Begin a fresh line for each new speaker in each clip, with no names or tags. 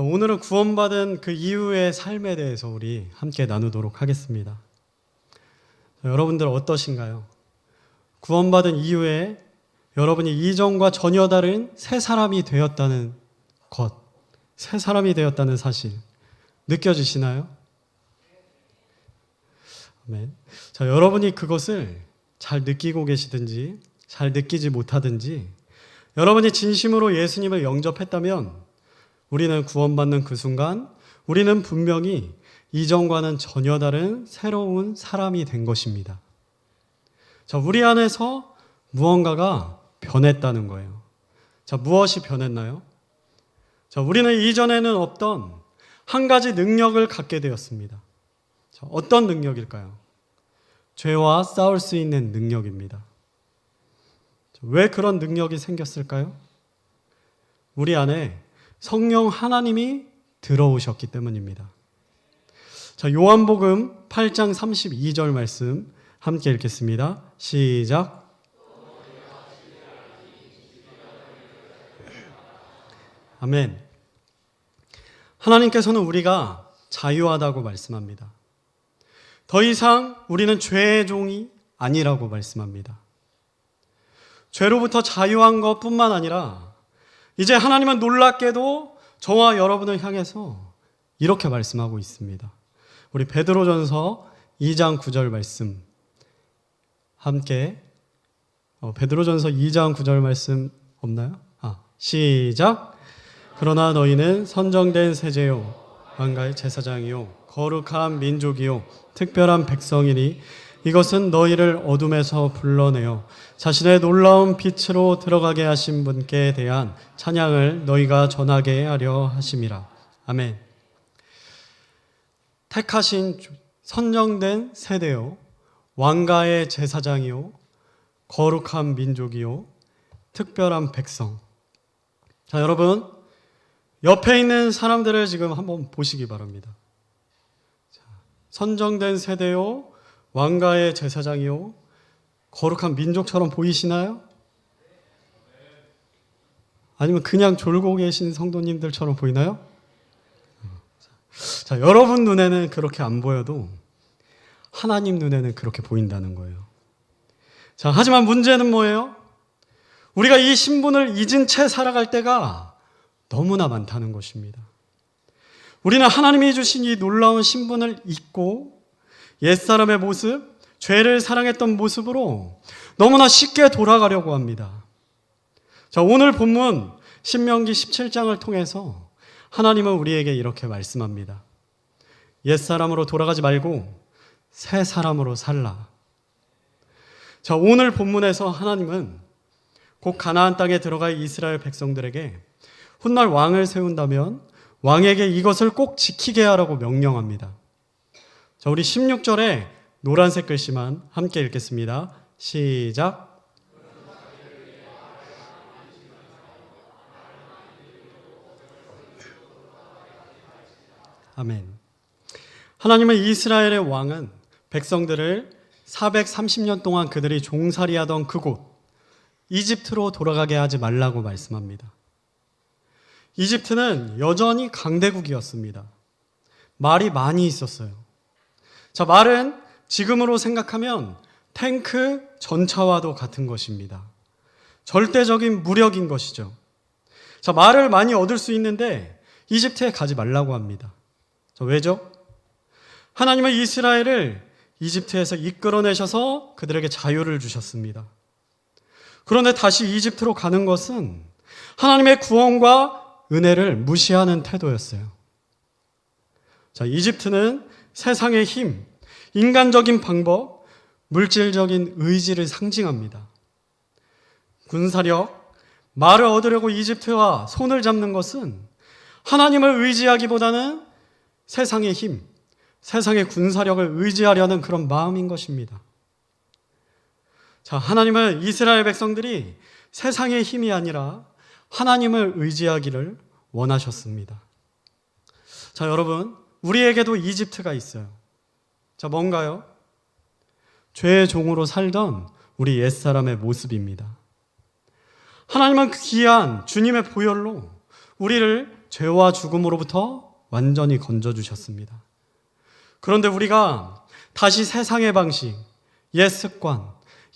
자, 오늘은 구원받은 그 이후의 삶에 대해서 우리 함께 나누도록 하겠습니다. 자, 여러분들 어떠신가요? 구원받은 이후에 여러분이 이전과 전혀 다른 새 사람이 되었다는 것, 새 사람이 되었다는 사실 느껴지시나요? 아멘. 자, 여러분이 그것을 잘 느끼고 계시든지 잘 느끼지 못하든지 여러분이 진심으로 예수님을 영접했다면 우리는 구원받는 그 순간 우리는 분명히 이전과는 전혀 다른 새로운 사람이 된 것입니다. 자, 우리 안에서 무언가가 변했다는 거예요. 자, 무엇이 변했나요? 자, 우리는 이전에는 없던 한 가지 능력을 갖게 되었습니다. 자, 어떤 능력일까요? 죄와 싸울 수 있는 능력입니다. 자, 왜 그런 능력이 생겼을까요? 우리 안에 성령 하나님이 들어오셨기 때문입니다. 자, 요한복음 8장 32절 말씀 함께 읽겠습니다. 시작. 아멘. 하나님께서는 우리가 자유하다고 말씀합니다. 더 이상 우리는 죄의 종이 아니라고 말씀합니다. 죄로부터 자유한 것 뿐만 아니라 이제 하나님은 놀랍게도 저와 여러분을 향해서 이렇게 말씀하고 있습니다. 우리 베드로전서 2장 9절 말씀 함께 어, 베드로전서 2장 9절 말씀 없나요? 아, 시작. 그러나 너희는 선정된 세제요 왕가의 제사장이요 거룩한 민족이요 특별한 백성이니 이것은 너희를 어둠에서 불러내어 자신의 놀라운 빛으로 들어가게 하신 분께 대한 찬양을 너희가 전하게 하려 하심이라. 아멘. 택하신 선정된 세대요 왕가의 제사장이요 거룩한 민족이요 특별한 백성. 자, 여러분 옆에 있는 사람들을 지금 한번 보시기 바랍니다. 자, 선정된 세대요, 왕가의 제사장이요, 거룩한 민족처럼 보이시나요? 아니면 그냥 졸고 계신 성도님들처럼 보이나요? 자, 여러분 눈에는 그렇게 안 보여도 하나님 눈에는 그렇게 보인다는 거예요. 자, 하지만 문제는 뭐예요? 우리가 이 신분을 잊은 채 살아갈 때가 너무나 많다는 것입니다. 우리는 하나님이 주신 이 놀라운 신분을 잊고 옛사람의 모습, 죄를 사랑했던 모습으로 너무나 쉽게 돌아가려고 합니다. 자, 오늘 본문 신명기 17장을 통해서 하나님은 우리에게 이렇게 말씀합니다. 옛사람으로 돌아가지 말고 새 사람으로 살라. 자, 오늘 본문에서 하나님은 곧 가나안 땅에 들어갈 이스라엘 백성들에게 훗날 왕을 세운다면 왕에게 이것을 꼭 지키게 하라고 명령합니다. 자, 우리 16절에 노란색 글씨만 함께 읽겠습니다. 시작. 아멘. 하나님은 이스라엘의 왕은 백성들을 430년 동안 그들이 종살이하던 그곳 이집트로 돌아가게 하지 말라고 말씀합니다. 이집트는 여전히 강대국이었습니다. 말이 많이 있었어요. 자, 말은 지금으로 생각하면 탱크, 전차와도 같은 것입니다. 절대적인 무력인 것이죠. 자, 말을 많이 얻을 수 있는데 이집트에 가지 말라고 합니다. 자, 왜죠? 하나님은 이스라엘을 이집트에서 이끌어내셔서 그들에게 자유를 주셨습니다. 그런데 다시 이집트로 가는 것은 하나님의 구원과 은혜를 무시하는 태도였어요. 자, 이집트는 세상의 힘, 인간적인 방법, 물질적인 의지를 상징합니다. 군사력, 말을 얻으려고 이집트와 손을 잡는 것은 하나님을 의지하기보다는 세상의 힘, 세상의 군사력을 의지하려는 그런 마음인 것입니다. 자, 하나님은 이스라엘 백성들이 세상의 힘이 아니라 하나님을 의지하기를 원하셨습니다. 자, 여러분, 우리에게도 이집트가 있어요. 자, 뭔가요? 죄의 종으로 살던 우리 옛사람의 모습입니다. 하나님은 귀한 주님의 보혈로 우리를 죄와 죽음으로부터 완전히 건져주셨습니다. 그런데 우리가 다시 세상의 방식, 옛 습관,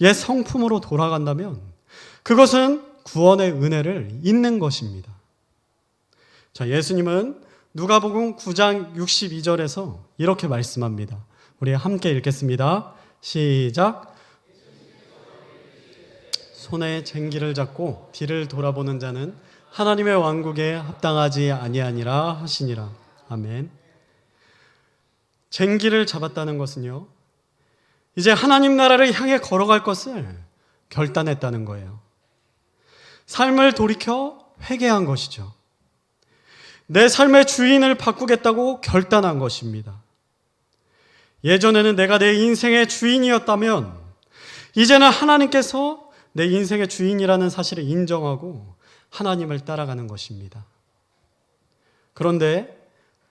옛 성품으로 돌아간다면 그것은 구원의 은혜를 잊는 것입니다. 자, 예수님은 누가복음 9장 62절에서 이렇게 말씀합니다. 우리 함께 읽겠습니다. 시작. 손에 쟁기를 잡고 뒤를 돌아보는 자는 하나님의 왕국에 합당하지 아니하니라 하시니라. 아멘. 쟁기를 잡았다는 것은요. 이제 하나님 나라를 향해 걸어갈 것을 결단했다는 거예요. 삶을 돌이켜 회개한 것이죠. 내 삶의 주인을 바꾸겠다고 결단한 것입니다. 예전에는 내가 내 인생의 주인이었다면 이제는 하나님께서 내 인생의 주인이라는 사실을 인정하고 하나님을 따라가는 것입니다. 그런데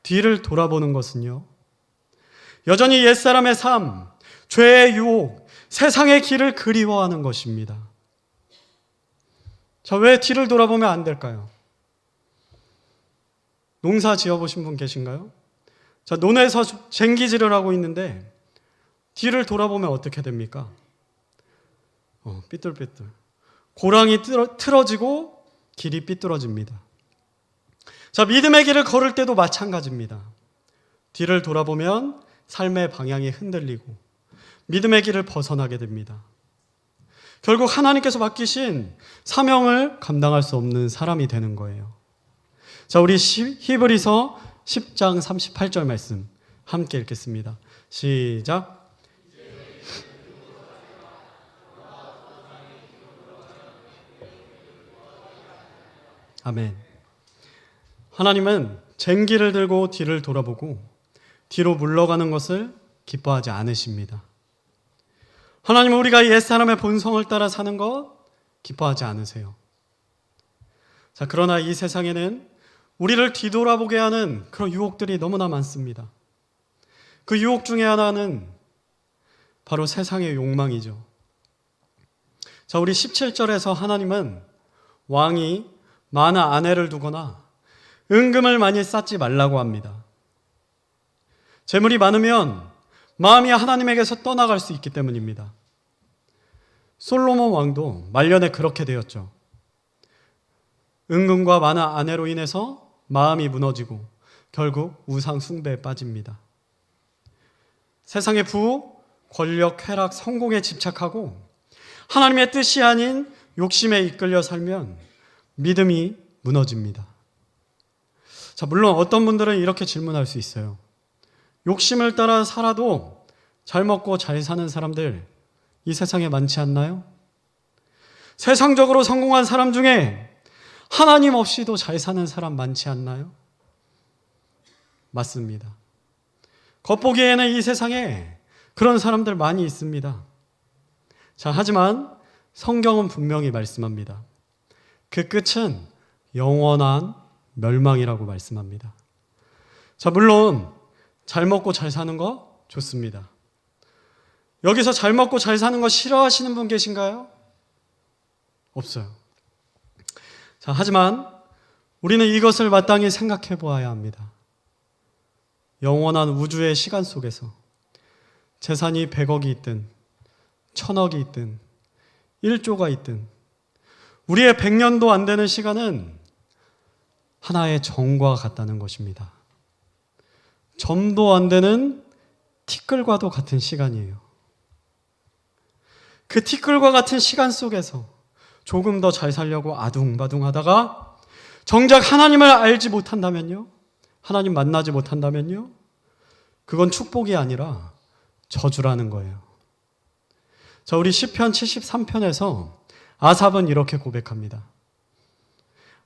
뒤를 돌아보는 것은요. 여전히 옛사람의 삶, 죄의 유혹, 세상의 길을 그리워하는 것입니다. 자, 왜 뒤를 돌아보면 안 될까요? 농사 지어보신 분 계신가요? 자, 논에서 쟁기질을 하고 있는데 뒤를 돌아보면 어떻게 됩니까? 어, 삐뚤삐뚤. 고랑이 틀어, 틀어 지고 길이 삐뚤어집니다. 자, 믿음의 길을 걸을 때도 마찬가지입니다. 뒤를 돌아보면 삶의 방향이 흔들리고 믿음의 길을 벗어나게 됩니다. 결국 하나님께서 맡기신 사명을 감당할 수 없는 사람이 되는 거예요. 자, 우리 시- 히브리서 10장 38절 말씀 함께 읽겠습니다. 시작. 아멘. 하나님은 쟁기를 들고 뒤를 돌아보고 뒤로 물러가는 것을 기뻐하지 않으십니다. 하나님은 우리가 옛사람의 본성을 따라 사는 것 기뻐하지 않으세요. 자, 그러나 이 세상에는 우리를 뒤돌아보게 하는 그런 유혹들이 너무나 많습니다. 그 유혹 중에 하나는 바로 세상의 욕망이죠. 자, 우리 17절에서 하나님은 왕이 많은 아내를 두거나 은금을 많이 쌓지 말라고 합니다. 재물이 많으면 마음이 하나님에게서 떠나갈 수 있기 때문입니다. 솔로몬 왕도 말년에 그렇게 되었죠. 은금과 많은 아내로 인해서 마음이 무너지고 결국 우상 숭배에 빠집니다. 세상의 부, 권력, 쾌락, 성공에 집착하고 하나님의 뜻이 아닌 욕심에 이끌려 살면 믿음이 무너집니다. 자, 물론 어떤 분들은 이렇게 질문할 수 있어요. 욕심을 따라 살아도 잘 먹고 잘 사는 사람들 이 세상에 많지 않나요? 세상적으로 성공한 사람 중에 하나님 없이도 잘 사는 사람 많지 않나요? 맞습니다. 겉보기에는 이 세상에 그런 사람들 많이 있습니다. 자, 하지만 성경은 분명히 말씀합니다. 그 끝은 영원한 멸망이라고 말씀합니다. 자, 물론 잘 먹고 잘 사는 거 좋습니다. 여기서 잘 먹고 잘 사는 거 싫어하시는 분 계신가요? 없어요. 자, 하지만 우리는 이것을 마땅히 생각해 보아야 합니다. 영원한 우주의 시간 속에서 재산이 100억이 있든, 1000억이 있든, 1조가 있든, 우리의 100년도 안 되는 시간은 하나의 정과 같다는 것입니다. 점도 안 되는 티끌과도 같은 시간이에요. 그 티끌과 같은 시간 속에서 조금 더 잘 살려고 아둥바둥 하다가 정작 하나님을 알지 못한다면요? 하나님 만나지 못한다면요? 그건 축복이 아니라 저주라는 거예요. 자, 우리 시편 73편에서 아삽은 이렇게 고백합니다.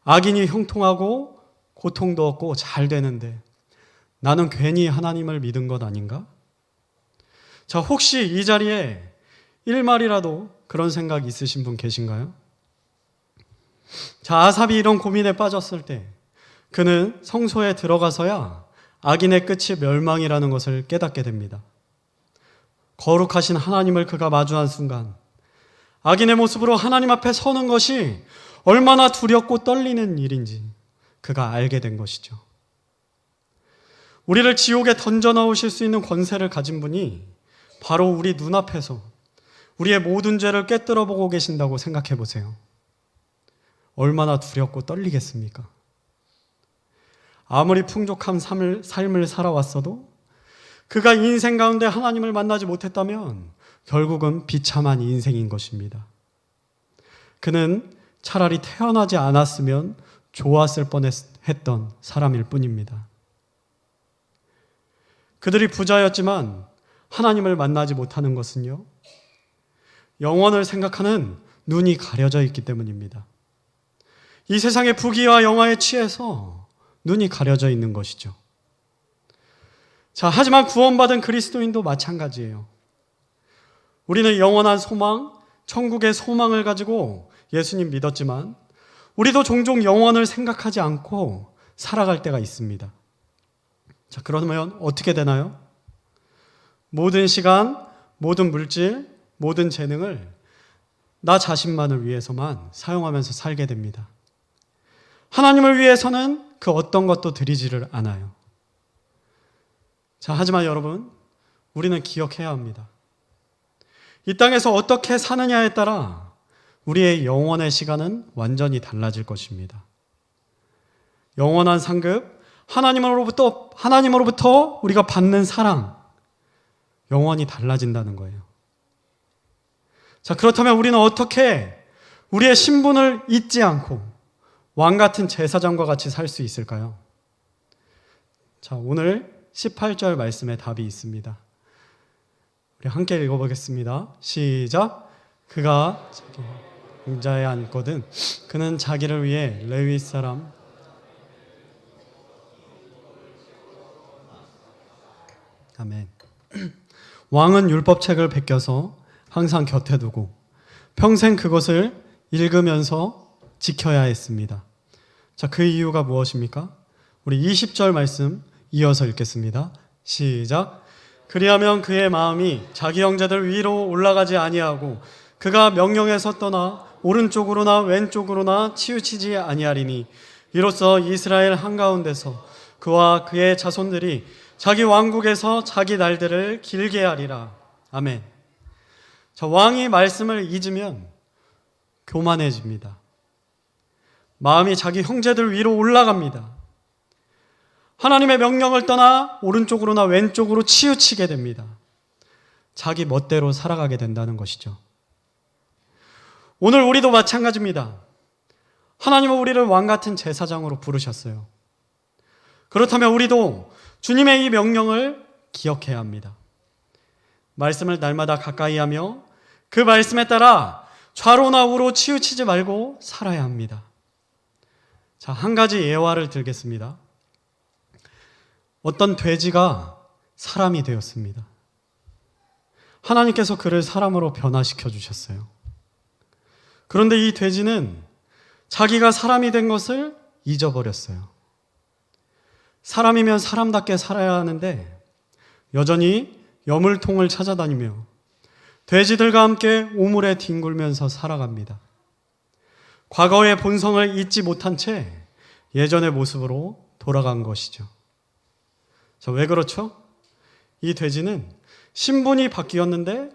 악인이 형통하고 고통도 없고 잘 되는데 나는 괜히 하나님을 믿은 것 아닌가? 자, 혹시 이 자리에 일말이라도 그런 생각 있으신 분 계신가요? 자, 아삽이 이런 고민에 빠졌을 때 그는 성소에 들어가서야 악인의 끝이 멸망이라는 것을 깨닫게 됩니다. 거룩하신 하나님을 그가 마주한 순간 악인의 모습으로 하나님 앞에 서는 것이 얼마나 두렵고 떨리는 일인지 그가 알게 된 것이죠. 우리를 지옥에 던져 넣으실 수 있는 권세를 가진 분이 바로 우리 눈앞에서 우리의 모든 죄를 꿰뚫어 보고 계신다고 생각해 보세요. 얼마나 두렵고 떨리겠습니까? 아무리 풍족한 삶을, 삶을 살아왔어도 그가 인생 가운데 하나님을 만나지 못했다면 결국은 비참한 인생인 것입니다. 그는 차라리 태어나지 않았으면 좋았을 뻔했던 사람일 뿐입니다. 그들이 부자였지만 하나님을 만나지 못하는 것은요, 영원을 생각하는 눈이 가려져 있기 때문입니다. 이 세상의 부귀와 영화에 취해서 눈이 가려져 있는 것이죠. 자, 하지만 구원받은 그리스도인도 마찬가지예요. 우리는 영원한 소망, 천국의 소망을 가지고 예수님 믿었지만 우리도 종종 영원을 생각하지 않고 살아갈 때가 있습니다. 자, 그러면 어떻게 되나요? 모든 시간, 모든 물질, 모든 재능을 나 자신만을 위해서만 사용하면서 살게 됩니다. 하나님을 위해서는 그 어떤 것도 드리지를 않아요. 자, 하지만 여러분, 우리는 기억해야 합니다. 이 땅에서 어떻게 사느냐에 따라 우리의 영원의 시간은 완전히 달라질 것입니다. 영원한 상급, 하나님으로부터, 하나님으로부터 우리가 받는 사랑, 영원히 달라진다는 거예요. 자, 그렇다면 우리는 어떻게 우리의 신분을 잊지 않고 왕 같은 제사장과 같이 살 수 있을까요? 자, 오늘 18절 말씀에 답이 있습니다. 우리 함께 읽어보겠습니다. 시작. 그가 공자에 앉거든 그는 자기를 위해 레위 사람 아멘. 왕은 율법책을 베껴서 항상 곁에 두고 평생 그것을 읽으면서 지켜야 했습니다. 자, 그 이유가 무엇입니까? 우리 20절 말씀 이어서 읽겠습니다. 시작. 그리하면 그의 마음이 자기 형제들 위로 올라가지 아니하고 그가 명령에서 떠나 오른쪽으로나 왼쪽으로나 치우치지 아니하리니 이로써 이스라엘 한가운데서 그와 그의 자손들이 자기 왕국에서 자기 날들을 길게 하리라. 아멘. 자, 왕이 말씀을 잊으면 교만해집니다. 마음이 자기 형제들 위로 올라갑니다. 하나님의 명령을 떠나 오른쪽으로나 왼쪽으로 치우치게 됩니다. 자기 멋대로 살아가게 된다는 것이죠. 오늘 우리도 마찬가지입니다. 하나님은 우리를 왕 같은 제사장으로 부르셨어요. 그렇다면 우리도 주님의 이 명령을 기억해야 합니다. 말씀을 날마다 가까이 하며 그 말씀에 따라 좌로나 우로 치우치지 말고 살아야 합니다. 자, 한 가지 예화를 들겠습니다. 어떤 돼지가 사람이 되었습니다. 하나님께서 그를 사람으로 변화시켜 주셨어요. 그런데 이 돼지는 자기가 사람이 된 것을 잊어버렸어요. 사람이면 사람답게 살아야 하는데 여전히 여물통을 찾아다니며 돼지들과 함께 우물에 뒹굴면서 살아갑니다. 과거의 본성을 잊지 못한 채 예전의 모습으로 돌아간 것이죠. 자, 왜 그렇죠? 이 돼지는 신분이 바뀌었는데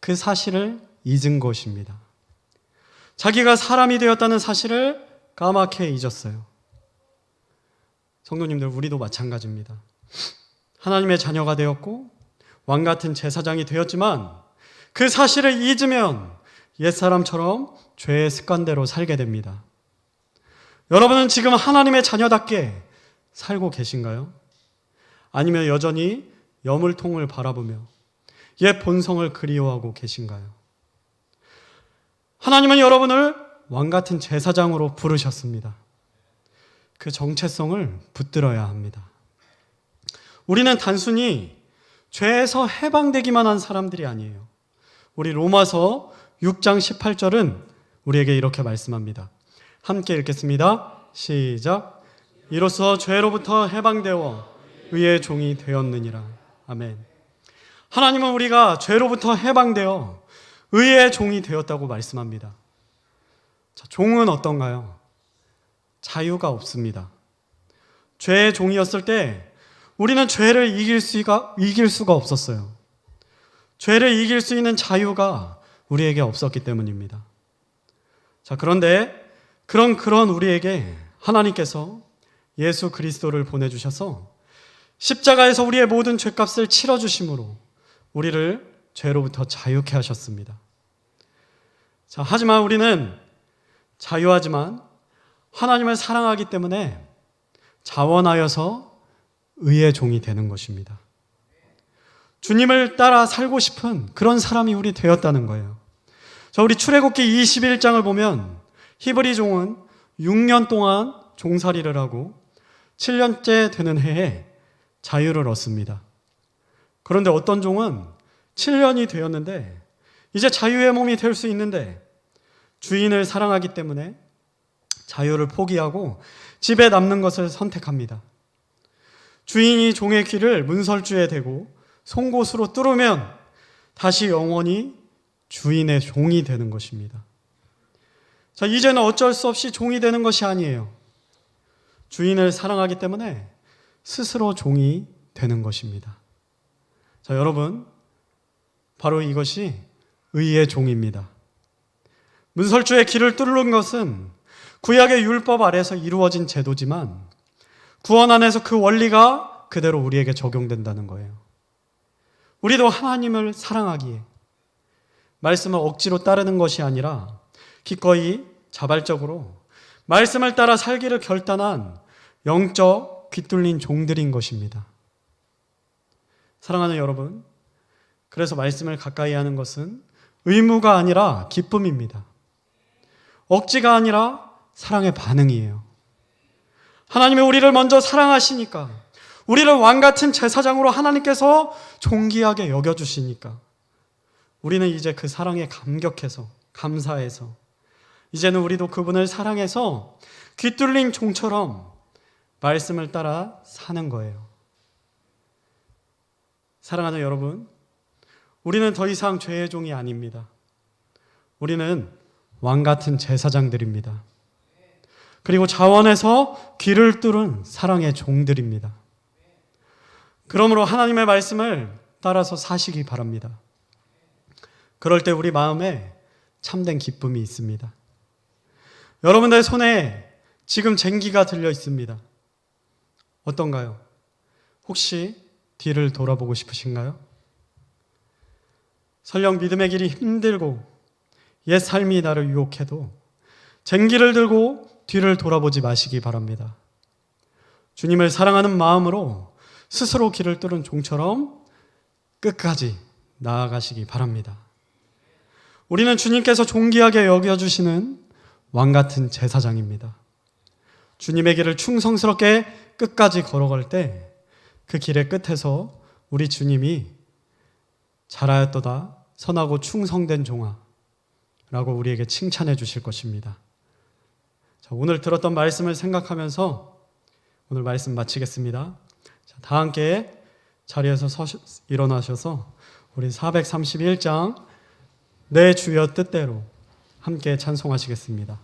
그 사실을 잊은 것입니다. 자기가 사람이 되었다는 사실을 까맣게 잊었어요. 성도님들, 우리도 마찬가지입니다. 하나님의 자녀가 되었고, 왕 같은 제사장이 되었지만, 그 사실을 잊으면 옛사람처럼 죄의 습관대로 살게 됩니다. 여러분은 지금 하나님의 자녀답게 살고 계신가요? 아니면 여전히 여물통을 바라보며 옛 본성을 그리워하고 계신가요? 하나님은 여러분을 왕 같은 제사장으로 부르셨습니다. 그 정체성을 붙들어야 합니다. 우리는 단순히 죄에서 해방되기만 한 사람들이 아니에요. 우리 로마서 6장 18절은 우리에게 이렇게 말씀합니다. 함께 읽겠습니다. 시작. 이로써 죄로부터 해방되어 의의 종이 되었느니라. 아멘. 하나님은 우리가 죄로부터 해방되어 의의 종이 되었다고 말씀합니다. 자, 종은 어떤가요? 자유가 없습니다. 죄의 종이었을 때 우리는 죄를 이길 수가, 이길 수가 없었어요. 죄를 이길 수 있는 자유가 우리에게 없었기 때문입니다. 자, 그런데 그런 그런 우리에게 하나님께서 예수 그리스도를 보내주셔서 십자가에서 우리의 모든 죄값을 치러주심으로 우리를 죄로부터 자유케 하셨습니다. 자, 하지만 우리는 자유하지만 하나님을 사랑하기 때문에 자원하여서 의의 종이 되는 것입니다. 주님을 따라 살고 싶은 그런 사람이 우리 되었다는 거예요. 자, 우리 출애굽기 21장을 보면 히브리 종은 6년 동안 종살이를 하고 7년째 되는 해에 자유를 얻습니다. 그런데 어떤 종은 7년이 되었는데 이제 자유의 몸이 될 수 있는데 주인을 사랑하기 때문에 자유를 포기하고 집에 남는 것을 선택합니다. 주인이 종의 귀를 문설주에 대고 송곳으로 뚫으면 다시 영원히 주인의 종이 되는 것입니다. 자, 이제는 어쩔 수 없이 종이 되는 것이 아니에요. 주인을 사랑하기 때문에 스스로 종이 되는 것입니다. 자, 여러분, 바로 이것이 의의 종입니다. 문설주의 길을 뚫는 것은 구약의 율법 아래서 이루어진 제도지만 구원 안에서 그 원리가 그대로 우리에게 적용된다는 거예요. 우리도 하나님을 사랑하기에 말씀을 억지로 따르는 것이 아니라 기꺼이 자발적으로 말씀을 따라 살기를 결단한 영적 귀뚫린 종들인 것입니다. 사랑하는 여러분, 그래서 말씀을 가까이 하는 것은 의무가 아니라 기쁨입니다. 억지가 아니라 사랑의 반응이에요. 하나님이 우리를 먼저 사랑하시니까, 우리를 왕 같은 제사장으로 하나님께서 존귀하게 여겨주시니까, 우리는 이제 그 사랑에 감격해서, 감사해서, 이제는 우리도 그분을 사랑해서 귀뚫린 종처럼 말씀을 따라 사는 거예요. 사랑하는 여러분, 우리는 더 이상 죄의 종이 아닙니다. 우리는 왕 같은 제사장들입니다. 그리고 자원에서 귀를 뚫은 사랑의 종들입니다. 그러므로 하나님의 말씀을 따라서 사시기 바랍니다. 그럴 때 우리 마음에 참된 기쁨이 있습니다. 여러분들 손에 지금 쟁기가 들려 있습니다. 어떤가요? 혹시 뒤를 돌아보고 싶으신가요? 설령 믿음의 길이 힘들고 옛 삶이 나를 유혹해도 쟁기를 들고 뒤를 돌아보지 마시기 바랍니다. 주님을 사랑하는 마음으로 스스로 길을 뚫은 종처럼 끝까지 나아가시기 바랍니다. 우리는 주님께서 존귀하게 여겨주시는 왕 같은 제사장입니다. 주님의 길을 충성스럽게 끝까지 걸어갈 때 그 길의 끝에서 우리 주님이 잘하였도다 선하고 충성된 종아 라고 우리에게 칭찬해 주실 것입니다. 자, 오늘 들었던 말씀을 생각하면서 오늘 말씀 마치겠습니다. 자, 다 함께 자리에서 서시, 일어나셔서 우리 431장 내 주여 뜻대로 함께 찬송하시겠습니다.